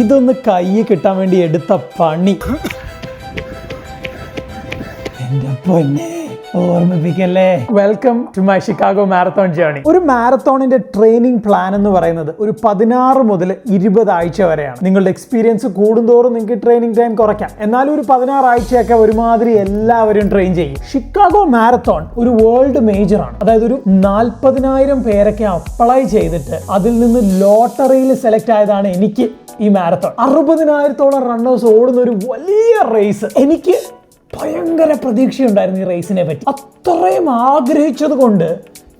ഇതൊന്ന് കൈ കിട്ടാൻ വേണ്ടി എടുത്ത പണി. എന്റെ പൊന്നെ. ഓർമ്മിപ്പിക്കല്ലേ welcome to my Chicago marathon journey ഒരു മാരത്തോണിന്റെ ട്രെയിനിങ് പ്ലാൻ എന്ന് പറയുന്നത് ഒരു പതിനാറ് മുതൽ ഇരുപത് ആഴ്ച വരെയാണ്. നിങ്ങളുടെ എക്സ്പീരിയൻസ് കൂടുന്തോറും നിങ്ങൾക്ക് ട്രെയിനിങ് ടൈം കുറയ്ക്കാം. എന്നാലും ഒരു പതിനാറ് ആഴ്ചയൊക്കെ ഒരുമാതിരി എല്ലാവരും ട്രെയിൻ ചെയ്യും. ഷിക്കാഗോ മാരത്തോൺ ഒരു വേൾഡ് മേജർ ആണ്. അതായത് ഒരു നാൽപ്പതിനായിരം പേരൊക്കെ അപ്ലൈ ചെയ്തിട്ട് അതിൽ നിന്ന് ലോട്ടറിയിൽ സെലക്ട് ആയതാണ് എനിക്ക് ഈ മാരത്തോൺ അറുപതിനായിരത്തോളം റണ്ണേഴ്സ് ഓടുന്ന ഒരു വലിയ റേസ് എനിക്ക് ഭയങ്കര പ്രതീക്ഷയുണ്ടായിരുന്നു ഈ റേസിനെ പറ്റി. അത്രയും ആഗ്രഹിച്ചത് കൊണ്ട്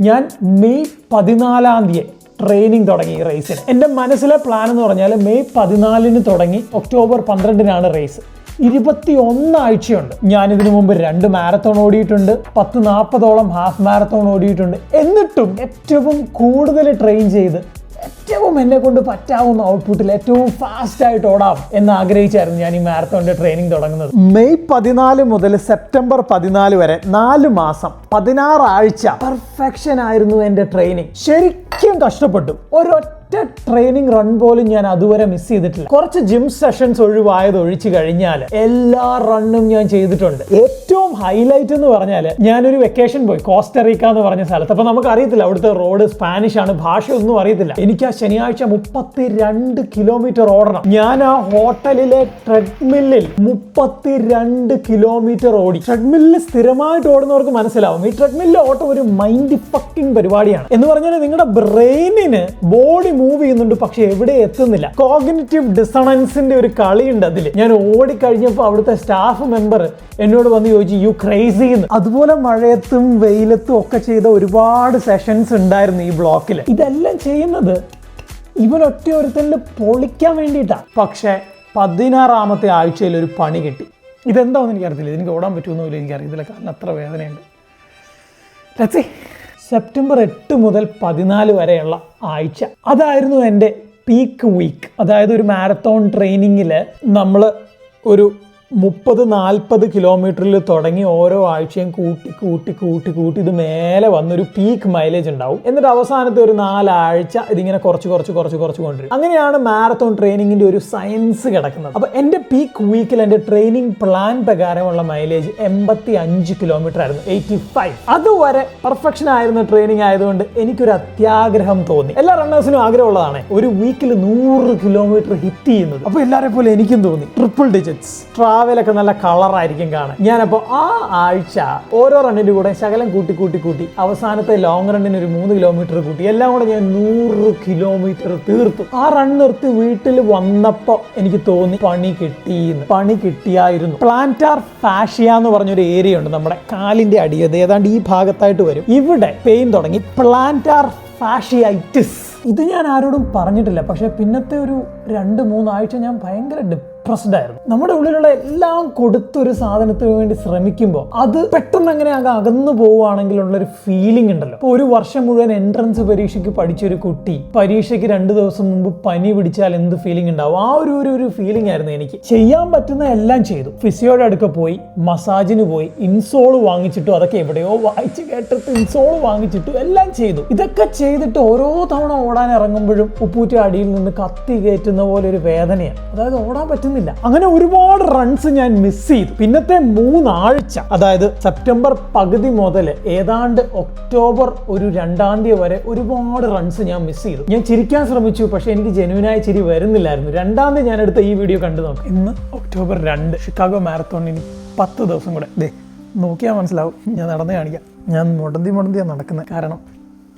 ഞാൻ മെയ് പതിനാലാം തീയതി ട്രെയിനിങ് തുടങ്ങി ഈ റേസിന് എന്റെ മനസ്സിലെ പ്ലാൻ എന്ന് പറഞ്ഞാൽ മെയ് പതിനാലിന് തുടങ്ങി ഒക്ടോബർ പന്ത്രണ്ടിനാണ് റേസ് ഇരുപത്തി ഒന്നാഴ്ചയുണ്ട് ഞാൻ ഇതിനു മുമ്പ് രണ്ട് മാരത്തോൺ ഓടിയിട്ടുണ്ട്. പത്ത് നാൽപ്പതോളം ഹാഫ് മാരത്തോൺ ഓടിയിട്ടുണ്ട്. എന്നിട്ടും ഏറ്റവും കൂടുതൽ ട്രെയിൻ ചെയ്ത് ഏറ്റവും എന്നെ കൊണ്ട് പറ്റാവുന്ന ഔട്ട്പുട്ടിൽ ഏറ്റവും ഫാസ്റ്റ് ആയിട്ട് ഓടാം എന്ന് ആഗ്രഹിച്ചായിരുന്നു ഞാൻ ഈ മാരത്തോണിന്റെ ട്രെയിനിങ് തുടങ്ങുന്നത്. മെയ് പതിനാല് മുതൽ സെപ്റ്റംബർ പതിനാല് വരെ നാല് മാസം പതിനാറ് ആഴ്ച പെർഫെക്ഷൻ ആയിരുന്നു എന്റെ ട്രെയിനിങ് ശരിക്കും കഷ്ടപ്പെട്ടു. ഒരൊറ്റ ട്രെയിനിങ് റൺ പോലും ഞാൻ അതുവരെ മിസ് ചെയ്തിട്ടില്ല. കുറച്ച് ജിം സെഷൻസ് ഒഴിവായത് ഒഴിച്ചു കഴിഞ്ഞാൽ എല്ലാ റണ്ണും ഞാൻ ചെയ്തിട്ടുണ്ട്. ഏറ്റവും ഹൈലൈറ്റ് എന്ന് പറഞ്ഞാൽ ഞാനൊരു വെക്കേഷൻ പോയി കോസ്റ്ററിക്ക എന്ന് പറഞ്ഞ സ്ഥലത്ത്. അപ്പൊ നമുക്ക് അറിയത്തില്ല അവിടുത്തെ റോഡ് സ്പാനിഷ് ആണ് ഭാഷ ഒന്നും അറിയത്തില്ല. എനിക്ക് ആ ശനിയാഴ്ച മുപ്പത്തി രണ്ട് കിലോമീറ്റർ ഓടണം. ഞാൻ ആ ഹോട്ടലിലെ ട്രെഡ്മില്ലിൽ മുപ്പത്തി രണ്ട് കിലോമീറ്റർ ഓടി. ട്രെഡ്മില്ലിൽ സ്ഥിരമായിട്ട് ഓടുന്നവർക്ക് മനസ്സിലാവും. ഈ ട്രെഡ്മില്ലിൽ ഓട്ടം ഒരു മൈൻഡ് ഫക്കിംഗ് പരിപാടിയാണ്. എന്ന് പറഞ്ഞാൽ നിങ്ങളുടെ ബ്രെയിനിന് ബോഡി മൂവ് ചെയ്യുന്നുണ്ട് പക്ഷെ എവിടെ എത്തുന്നില്ല. കോഗ്നിറ്റീവ് ഡിസണൻസിന്റെ ഒരു കളിയുണ്ട് അതിൽ ഞാൻ ഓടിക്കഴിഞ്ഞപ്പോൾ അവിടുത്തെ സ്റ്റാഫ് മെമ്പർ എന്നോട് വന്ന് ചോദിച്ചു യു ക്രേസി എന്ന് അതുപോലെ മഴയത്തും വെയിലത്തും ഒക്കെ ചെയ്ത ഒരുപാട് സെഷൻസ് ഉണ്ടായിരുന്നു ഈ ബ്ലോക്കിൽ ഇതെല്ലാം ചെയ്യുന്നത് ഇവൻ ഒറ്റ ഒരുത്തനിൽ പൊളിക്കാൻ വേണ്ടിയിട്ടാണ് പക്ഷേ പതിനാറാമത്തെ ആഴ്ചയിൽ ഒരു പണി കിട്ടി. ഇതെന്താണെന്ന് എനിക്കറിയത്തില്ല. ഇതിന് ഓടാൻ പറ്റുമെന്നില്ല എനിക്കറിയത്തില്ല. കാരണം അത്ര വേദനയുണ്ട്. See. സെപ്റ്റംബർ എട്ട് മുതൽ പതിനാല് വരെയുള്ള ആഴ്ച. അതായിരുന്നു എന്റെ പീക്ക് വീക്ക് അതായത് ഒരു മാരത്തോൺ ട്രെയിനിങ്ങിൽ നമ്മൾ ഒരു മുപ്പത് നാൽപ്പത് കിലോമീറ്ററിൽ തുടങ്ങി ഓരോ ആഴ്ചയും കൂട്ടി കൂട്ടി കൂട്ടി കൂട്ടി ഇത് മേലെ വന്നൊരു പീക്ക് മൈലേജ് ഉണ്ടാവും. എന്നിട്ട് അവസാനത്തെ ഒരു നാലാഴ്ച ഇതിങ്ങനെ കുറച്ച് കുറച്ച് കുറച്ച് കുറച്ച് കൊണ്ടുവരും. അങ്ങനെയാണ് മാരത്തോൺ ട്രെയിനിങ്ങിന്റെ ഒരു സയൻസ് കിടക്കുന്നത്. അപ്പോൾ എന്റെ പീക്ക് വീക്കിൽ എന്റെ ട്രെയിനിങ് പ്ലാൻ പ്രകാരമുള്ള മൈലേജ് എൺപത്തി അഞ്ച് കിലോമീറ്റർ ആയിരുന്നു എയ്റ്റി ഫൈവ് അതുവരെ പെർഫെക്ഷൻ ആയിരുന്ന ട്രെയിനിങ് ആയതുകൊണ്ട് എനിക്കൊരു അത്യാഗ്രഹം തോന്നി. എല്ലാ റണ്ണേഴ്സിനും ആഗ്രഹമുള്ളതാണ് ഒരു വീക്കിൽ നൂറ് കിലോമീറ്റർ ഹിറ്റ് ചെയ്യുന്നത്. അപ്പോൾ എല്ലാരെ പോലെ എനിക്കും തോന്നി. ട്രിപ്പിൾ ഡിജിറ്റ്സ് ട്രാവലൊക്കെ നല്ല കളറായിരിക്കും കാണാൻ. ഞാനപ്പോൾ ആ ആഴ്ച ഓരോ റണ്ണിന്റെ കൂടെ ശകലം കൂട്ടി കൂട്ടി കൂട്ടി അവസാനത്തെ ലോങ് റണ്ണിന് ഒരു മൂന്ന് കിലോമീറ്റർ കൂട്ടി എല്ലാം കൂടെ ഞാൻ നൂറ് കിലോമീറ്റർ തീർത്തു. ആ റൺ നിർത്തി വീട്ടിൽ വന്നപ്പോൾ എനിക്ക് തോന്നി പണി കിട്ടിയെന്ന്. പണി കിട്ടിയായിരുന്നു. പ്ലാന്റാർ ഫാഷിയ എന്ന് പറഞ്ഞൊരു ഏരിയ ഉണ്ട് നമ്മുടെ കാലിന്റെ അടിയത് ഏതാണ്ട് ഈ ഭാഗത്തായിട്ട് വരും. ഇവിടെ പെയിൻ തുടങ്ങി പ്ലാന്റാർ ഫാഷിയൈറ്റിസ് ഇത് ഞാൻ ആരോടും പറഞ്ഞിട്ടില്ല പക്ഷെ പിന്നത്തെ ഒരു രണ്ട് മൂന്നാഴ്ച ഞാൻ ഭയങ്കര ഡിപ്രസ്ഡ് ആയിരുന്നു നമ്മുടെ ഉള്ളിലുള്ള എല്ലാം കൊടുത്തൊരു സാധനത്തിന് വേണ്ടി ശ്രമിക്കുമ്പോൾ അത് പെട്ടെന്ന് അങ്ങനെ അങ്ങ് അകന്നു പോവുകയാണെങ്കിൽ ഉള്ളൊരു ഫീലിംഗ് ഉണ്ടല്ലോ. ഇപ്പോൾ ഒരു വർഷം മുഴുവൻ എൻട്രൻസ് പരീക്ഷയ്ക്ക് പഠിച്ചൊരു കുട്ടി പരീക്ഷയ്ക്ക് രണ്ട് ദിവസം മുമ്പ് പനി പിടിച്ചാൽ എന്ത് ഫീലിംഗ് ഉണ്ടാവും? ആ ഒരു ഒരു ഒരു ഫീലിംഗ് ആയിരുന്നു എനിക്ക്. ചെയ്യാൻ പറ്റുന്ന എല്ലാം ചെയ്തു. ഫിസിയോയുടെ അടുക്ക പോയി മസാജിന് പോയി ഇൻസോൾ വാങ്ങിച്ചിട്ടു അതൊക്കെ എവിടെയോ വായിച്ച് കേട്ടിട്ട് ഇൻസോൾ വാങ്ങിച്ചിട്ടു എല്ലാം ചെയ്തു. ഇതൊക്കെ ചെയ്തിട്ട് ഓരോ തവണ ഓടാൻ ഇറങ്ങുമ്പോഴും ഉപ്പൂറ്റ അടിയിൽ നിന്ന് കത്തി കയറ്റുന്ന പോലെ ഒരു വേദനയാണ്. അതായത് ഓടാൻ പറ്റുന്നില്ല അങ്ങനെ ഒരുപാട് റൺസ് ഞാൻ മിസ് ചെയ്തു. പിന്നത്തെ മൂന്നാഴ്ച അതായത് സെപ്റ്റംബർ പകുതി മുതൽ ഏതാണ്ട് ഒക്ടോബർ ഒരു രണ്ടാം തീയതി വരെ ഒരുപാട് റൺസ് ഞാൻ മിസ് ചെയ്തു. ഞാൻ ചിരിക്കാൻ ശ്രമിച്ചു പക്ഷെ എനിക്ക് ജെനുവിനായ ചിരി വരുന്നില്ലായിരുന്നു. രണ്ടാം തീയതി ഞാൻ എടുത്ത ഈ വീഡിയോ കണ്ടു നോക്കാം. ഇന്ന് ഒക്ടോബർ രണ്ട് ഷിക്കാഗോ മാരത്തോണിന് പത്ത് ദിവസം കൂടെ. ദേ നോക്കിയാൽ മനസ്സിലാവും. ഞാൻ നടന്നു കാണിക്കാം. ഞാൻ മുടന്തി മുടന്തിയാണ് നടക്കുന്നത് കാരണം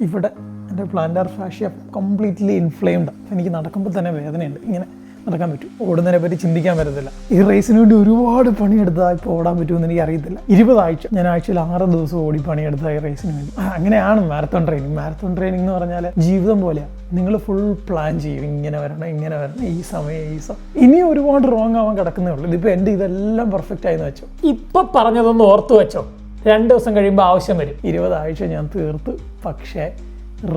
ഇവിടെ എന്റെ പ്ലാന്റാർ ഫാഷ്യ കംപ്ലീറ്റ്ലി ഇൻഫ്ലെയിംഡ് എനിക്ക് നടക്കുമ്പോൾ തന്നെ വേദനയുണ്ട്. ഇങ്ങനെ നടക്കാൻ പറ്റും. ഓടുന്നതിനെ പറ്റി ചിന്തിക്കാൻ പറ്റത്തില്ല. ഈ റേസിന് വേണ്ടി ഒരുപാട് പണിയെടുത്താൽ ഇപ്പോൾ ഓടാൻ പറ്റുമെന്ന് എനിക്ക് അറിയത്തില്ല. ഇരുപതാഴ്ച ഞാൻ ആഴ്ചയിൽ ആറ് ദിവസം ഓടി പണിയെടുത്ത ഈ റേസിന് വേണ്ടി. അങ്ങനെയാണ് മാരത്തോൺ ട്രെയിനിങ് മാരത്തോൺ ട്രെയിനിങ് എന്ന് പറഞ്ഞാൽ ജീവിതം പോലെയാണ് നിങ്ങൾ ഫുൾ പ്ലാൻ ചെയ്യും. ഇങ്ങനെ വരണം ഇങ്ങനെ വരണം. ഈ സമയം ഈ സമയം. ഇനി ഒരുപാട് റോങ് ആവാൻ കിടക്കുന്നേ ഉള്ളൂ. ഇതിപ്പോൾ എന്റെ ഇതെല്ലാം പെർഫെക്റ്റ് ആയെന്ന് വെച്ചോ. ഇപ്പം പറഞ്ഞതൊന്ന് ഓർത്തു വെച്ചോ. രണ്ട് ദിവസം കഴിയുമ്പോൾ ആവശ്യം വരും. ഇരുപതാഴ്ച ഞാൻ തീർത്ത്. പക്ഷേ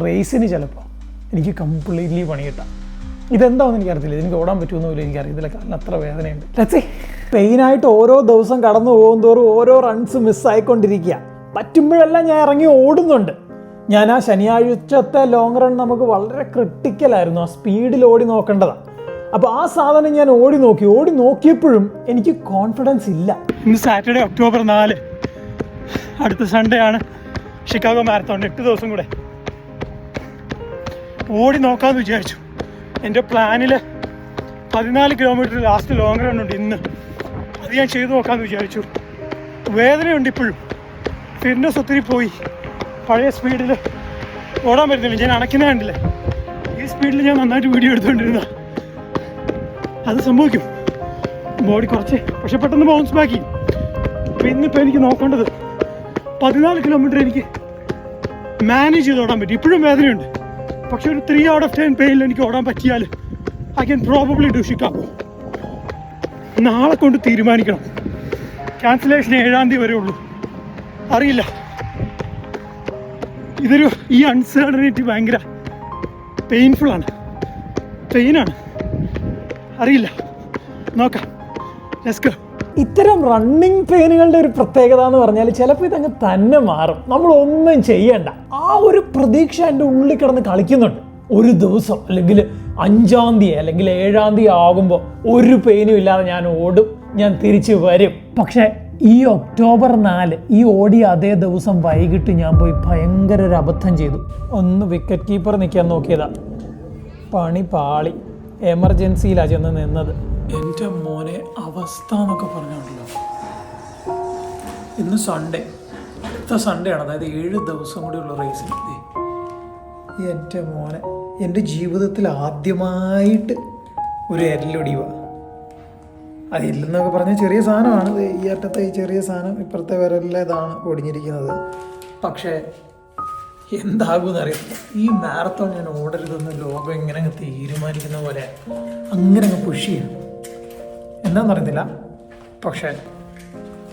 റേസിന് ചിലപ്പോൾ എനിക്ക് കംപ്ലീറ്റ്ലി പണി കിട്ടാം. ഇതെന്താണെന്ന് എനിക്കറിയത്തില്ല. എനിക്ക് ഓടാൻ പറ്റുമെന്ന് പോലും എനിക്കറിയത്തില്ല. കാരണം അത്ര വേദനയുണ്ട്. ലച്ചേ പെയിനായിട്ട് ഓരോ ദിവസം കടന്നു പോകും തോറും ഓരോ റൺസ് മിസ്സായിക്കൊണ്ടിരിക്കുക പറ്റുമ്പോഴെല്ലാം ഞാൻ ഇറങ്ങി ഓടുന്നുണ്ട്. ഞാൻ ആ ശനിയാഴ്ചത്തെ ലോങ് റൺ നമുക്ക് വളരെ ക്രിട്ടിക്കലായിരുന്നു ആ സ്പീഡിൽ ഓടി നോക്കേണ്ടതാണ് അപ്പോൾ ആ സാധനം ഞാൻ ഓടി നോക്കി. ഓടി നോക്കിയപ്പോഴും എനിക്ക് കോൺഫിഡൻസ് ഇല്ല. ഇന്ന് സാറ്റർഡേ ഒക്ടോബർ നാല്. അടുത്ത സൺഡേ ആണ് ഷിക്കാഗോ മാരത്തോൺ എട്ട് ദിവസം കൂടെ. ഓടി നോക്കാമെന്ന് വിചാരിച്ചു. എന്റെ പ്ലാനിൽ പതിനാല് കിലോമീറ്റർ ലാസ്റ്റ് ലോങ് റൺ ഉണ്ട് ഇന്ന്. അത് ഞാൻ ചെയ്തു നോക്കാമെന്ന് വിചാരിച്ചു. വേദനയുണ്ട് ഇപ്പോഴും. ഫിറ്റ്നസ് ഒത്തിരി പോയി. പഴയ സ്പീഡിൽ ഓടാൻ പറ്റുന്നില്ല. ഞാൻ അണയ്ക്കുന്ന കണ്ടില്ല? ഈ സ്പീഡിൽ ഞാൻ നന്നായിട്ട് വീഡിയോ എടുത്തുകൊണ്ടിരുന്ന അത് സംഭവിക്കും. ബോഡി കുറച്ച്. പക്ഷെ പെട്ടെന്ന് ബൗൺസ് ബാക്കി അപ്പം ഇന്നിപ്പോൾ എനിക്ക് നോക്കേണ്ടത് പതിനാല് കിലോമീറ്റർ എനിക്ക് മാനേജ് ചെയ്ത് ഓടാൻ പറ്റും. ഇപ്പോഴും വേദനയുണ്ട്. പക്ഷെ ഒരു ത്രീ ഔട്ട് ഓഫ് ടെൻ പേയിൽ എനിക്ക് ഓടാൻ പറ്റിയാൽ ഐ ക്യാൻ പ്രോബബ്ലി ഡു നാളെ കൊണ്ട് തീരുമാനിക്കണം. ക്യാൻസലേഷൻ ഏഴാം തീയതി വരെ ഉള്ളൂ. അറിയില്ല. ഇതൊരു ഈ അൺസേർട്ടനിറ്റി ഭയങ്കര പെയിൻഫുൾ ആണ്. പെയിനാണ് അറിയില്ല. നോക്കാം. ഇത്തരം റണ്ണിങ് പെയിനുകളുടെ ഒരു പ്രത്യേകത എന്ന് പറഞ്ഞാൽ ചിലപ്പോൾ ഇതങ്ങ് തന്നെ മാറും. നമ്മൾ ഒന്നും ചെയ്യണ്ട. ആ ഒരു പ്രതീക്ഷ എന്റെ ഉള്ളിൽ കിടന്ന് കളിക്കുന്നുണ്ട്. ഒരു ദിവസം അല്ലെങ്കിൽ അഞ്ചാം തീയതി അല്ലെങ്കിൽ ഏഴാം തീയതി ആകുമ്പോൾ ഒരു പെയിനും ഇല്ലാതെ ഞാൻ ഓടും. ഞാൻ തിരിച്ചു വരും. പക്ഷേ ഈ ഒക്ടോബർ നാല് ഈ ഓടിയ അതേ ദിവസം വൈകിട്ട് ഞാൻ പോയി ഭയങ്കര ഒരു അബദ്ധം ചെയ്തു. ഒന്ന് വിക്കറ്റ് കീപ്പർ നിൽക്കാൻ നോക്കിയതാ. പണി പാളി. എമർജൻസിയിലാണ് ചെന്ന് നിന്നത്. എന്റെ മോനെ അവസ്ഥ എന്നൊക്കെ പറഞ്ഞുണ്ടല്ലോ ഇന്ന് സൺഡേ അടുത്ത സൺഡേ ആണ്. അതായത് ഏഴ് ദിവസം കൂടിയുള്ള റേസിൽ എന്റെ മോനെ എന്റെ ജീവിതത്തിൽ ആദ്യമായിട്ട് ഒരു എരലൊടിവ അത് ഇല്ലെന്നൊക്കെ പറഞ്ഞാൽ ചെറിയ സാധനമാണ്. ഈ അറ്റത്തെ ഈ ചെറിയ സാധനം ഇപ്പുറത്തെ വിരലിലെ ഇതാണ് ഒടിഞ്ഞിരിക്കുന്നത്. പക്ഷേ എന്താകുമെന്ന് ഈ മാരത്തോൺ ഞാൻ ഓടരുതെന്ന് ലോകം എങ്ങനെ തീരുമാനിക്കുന്ന പോലെ അങ്ങനെ അങ്ങ് പുഷ് ചെയ്യും. എന്താണെന്ന് അറിയത്തില്ല. പക്ഷേ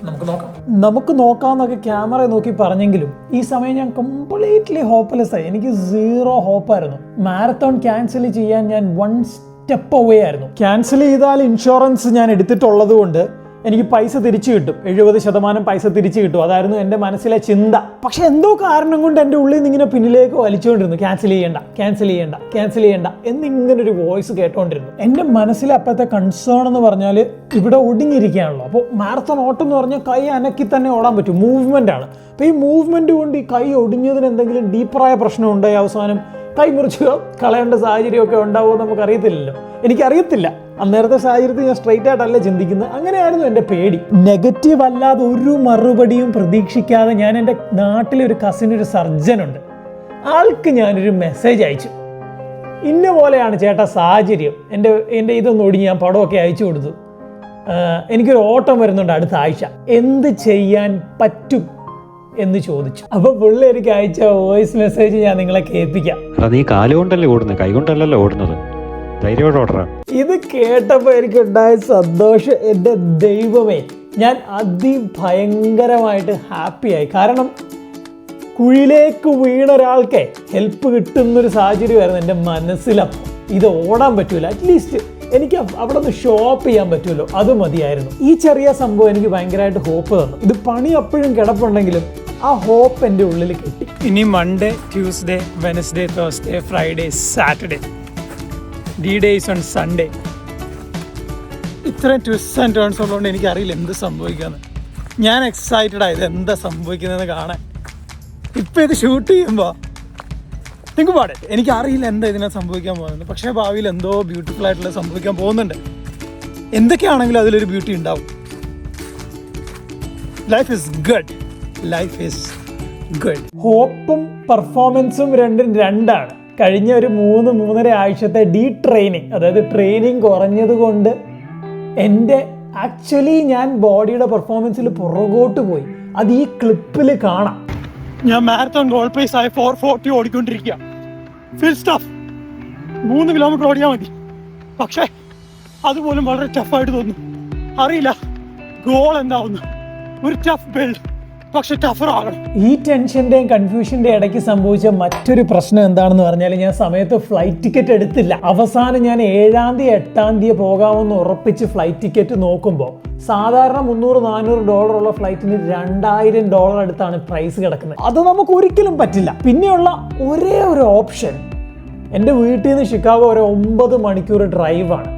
നമുക്ക് നോക്കാം. നമുക്ക് നോക്കാമെന്നൊക്കെ ക്യാമറ നോക്കി പറഞ്ഞെങ്കിലും ഈ സമയം ഞാൻ കംപ്ലീറ്റ്ലി ഹോപ്പ്ലെസ് ആയി. എനിക്ക് സീറോ ഹോപ്പായിരുന്നു മാരത്തോൺ ക്യാൻസൽ ചെയ്യാൻ ഞാൻ വൺ സ്റ്റെപ്പ് അവേ ആയിരുന്നു. ക്യാൻസൽ ചെയ്താൽ ഇൻഷുറൻസ് ഞാൻ എടുത്തിട്ടുള്ളത് കൊണ്ട് എനിക്ക് പൈസ തിരിച്ചു കിട്ടും. എഴുപത് ശതമാനം പൈസ തിരിച്ചു കിട്ടും. അതായിരുന്നു എന്റെ മനസ്സിലെ ചിന്ത. പക്ഷെ എന്തോ കാരണം കൊണ്ട് എന്റെ ഉള്ളിൽ നിന്ന് ഇങ്ങനെ പിന്നിലേക്ക് വലിച്ചുകൊണ്ടിരുന്നു. ക്യാൻസൽ ചെയ്യേണ്ട ക്യാൻസൽ ചെയ്യേണ്ട ക്യാൻസൽ ചെയ്യേണ്ട എന്നിങ്ങനെ ഒരു വോയിസ് കേട്ടോണ്ടിരുന്നു. എന്റെ മനസ്സിലെ അപ്പോഴത്തെ കൺസേൺ എന്ന് പറഞ്ഞാൽ ഇവിടെ ഒടുങ്ങിയിരിക്കുകയാണല്ലോ അപ്പോൾ മാരത്തോൺ ഓട്ടം എന്ന് പറഞ്ഞാൽ കൈ അനക്കി തന്നെ ഓടാൻ പറ്റും. മൂവ്മെന്റ് ആണ്. അപ്പോൾ ഈ മൂവ്മെന്റ് കൊണ്ട് ഈ കൈ ഒടിഞ്ഞതിന് എന്തെങ്കിലും ഡീപ്പറായ പ്രശ്നം ഉണ്ടായി അവസാനം? കൈ മുറിച്ച് കളയേണ്ട സാഹചര്യമൊക്കെ ഉണ്ടാവുമോ നമുക്ക് അറിയത്തില്ലല്ലോ എനിക്കറിയത്തില്ല. അന്നേരത്തെ സാഹചര്യത്തിൽ ഞാൻ സ്ട്രെയിറ്റ് ആയിട്ടല്ല ചിന്തിക്കുന്നത്. അങ്ങനെയായിരുന്നു എന്റെ പേടി. നെഗറ്റീവ് അല്ലാതെ ഒരു മറുപടിയും പ്രതീക്ഷിക്കാതെ ഞാൻ എന്റെ നാട്ടിലെ ഒരു കസിൻ ഒരു സർജനുണ്ട് ആൾക്ക് ഞാനൊരു മെസ്സേജ് അയച്ചു. ഇന്ന പോലെയാണ് ചേട്ടാ സാഹചര്യം. എന്റെ എന്റെ ഇതൊന്നും ഒടിഞ്ഞ് ഞാൻ പടമൊക്കെ അയച്ചു കൊടുത്തു. എനിക്കൊരു ഓട്ടം വരുന്നുണ്ട് അടുത്ത ആഴ്ച. എന്ത് ചെയ്യാൻ പറ്റും എന്ന് ചോദിച്ചു. അപ്പൊ പുള്ളി എനിക്ക് അയച്ച വോയിസ് മെസ്സേജ് ഞാൻ നിങ്ങളെ കേൾപ്പിക്കാം. എടാ നീ കാലുകൊണ്ടല്ലേ ഓടുന്നത് കൈകൊണ്ടല്ലല്ലോ ഓടുന്നത്. ധൈര്യമായിട്ട് ഓടറാ. ഇത് കേട്ടപ്പോൾ എനിക്കുണ്ടായ സന്തോഷം. എന്റെ ദൈവമേ ഞാൻ അതിഭയങ്കരമായിട്ട് ഹാപ്പിയായി. കാരണം കുഴിയിലേക്ക് വീണ ഒരാൾക്ക് ഹെൽപ്പ് കിട്ടുന്നൊരു സാഹചര്യമായിരുന്നു എന്റെ മനസ്സിലപ്പോൾ ഇത് ഓടാൻ പറ്റൂല. അറ്റ്ലീസ്റ്റ് എനിക്ക് അവിടെ നിന്ന് ഷോപ്പ് ചെയ്യാൻ പറ്റുമല്ലോ. അത് മതിയായിരുന്നു. ഈ ചെറിയ സംഭവം എനിക്ക് ഭയങ്കരമായിട്ട് ഹോപ്പ് തന്നു. ഇത് പണി അപ്പോഴും കിടപ്പുണ്ടെങ്കിലും ആ ഹോപ്പ് എന്റെ ഉള്ളിൽ കിട്ടി. ഇനി Monday Tuesday Wednesday Thursday Friday Saturday D days on Sunday ഇത്രയും ട്വിസ്റ്റ് ആൻഡ് ടേൺസ് ഉള്ളതുകൊണ്ട് എനിക്കറിയില്ല എന്ത് സംഭവിക്കാമെന്ന് ഞാൻ എക്സൈറ്റഡ് ആയത് എന്താ സംഭവിക്കുന്നതെന്ന് കാണാൻ. ഇപ്പം ഇത് ഷൂട്ട് ചെയ്യുമ്പോൾ നിങ്ങൾക്ക് പാടെ. എനിക്കറിയില്ല എന്താ ഇതിനെ സംഭവിക്കാൻ പോകുന്നത്. പക്ഷേ ഭാവിയിൽ എന്തോ ബ്യൂട്ടിഫുൾ ആയിട്ടുള്ള സംഭവിക്കാൻ പോകുന്നുണ്ട്. എന്തൊക്കെയാണെങ്കിലും അതിലൊരു ബ്യൂട്ടി ഉണ്ടാവും. Life is good life is good ഹോപ്പും പെർഫോമൻസും രണ്ടും രണ്ടാണ്. കഴിഞ്ഞ ഒരു മൂന്ന് മൂന്നര ആഴ്ചത്തെ ഡീ ട്രെയിനിങ് അതായത് ട്രെയിനിങ് കുറഞ്ഞത് കൊണ്ട് എന്റെ ആക്ച്വലി ഞാൻ ബോഡിയുടെ പെർഫോമൻസിൽ പുറകോട്ട് പോയി. അത് ഈ ക്ലിപ്പിൽ കാണാം. ഞാൻ മാരത്തോൺ ഗോൾ പേസ് ആയി ഫോർ ഫോർട്ടി ഓടിക്കൊണ്ടിരിക്കുക. ഫിൽ സ്റ്റഫ് മൂന്ന് കിലോമീറ്റർ ഓടിയാൽ മതി. പക്ഷേ അതുപോലും വളരെ ടഫായിട്ട് തോന്നുന്നു. അറിയില്ല. ഗോൾ എന്താവുന്നു? ഒരു ടഫ് ബിൽഡ് പക്ഷെ ടഫർ ഈ ടെൻഷന്റെയും കൺഫ്യൂഷന്റെയും ഇടയ്ക്ക് സംഭവിച്ച മറ്റൊരു പ്രശ്നം എന്താണെന്ന് പറഞ്ഞാൽ ഞാൻ സമയത്ത് ഫ്ലൈറ്റ് ടിക്കറ്റ് എടുത്തില്ല. അവസാനം ഞാൻ ഏഴാം തീയതി എട്ടാം തീയതി പോകാമെന്ന് ഉറപ്പിച്ച് ഫ്ലൈറ്റ് ടിക്കറ്റ് നോക്കുമ്പോൾ സാധാരണ മുന്നൂറ് നാനൂറ് ഡോളർ ഉള്ള ഫ്ലൈറ്റിന് രണ്ടായിരം ഡോളർ അടുത്താണ് പ്രൈസ് കിടക്കുന്നത്. അത് നമുക്ക് ഒരിക്കലും പറ്റില്ല. പിന്നെയുള്ള ഒരേ ഒരു ഓപ്ഷൻ എന്റെ വീട്ടിൽ നിന്ന് ഷിക്കാഗോ ഒരു ഒമ്പത് മണിക്കൂർ ഡ്രൈവാണ്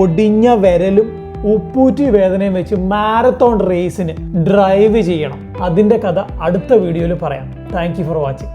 ഒടിഞ്ഞ വിരലും ഉപ്പൂറ്റി വേദനയും വെച്ച് മാരത്തോൺ റേസിന് ഡ്രൈവ് ചെയ്യണം. അതിന്റെ കഥ അടുത്ത വീഡിയോയിൽ പറയാം. Thank for watching.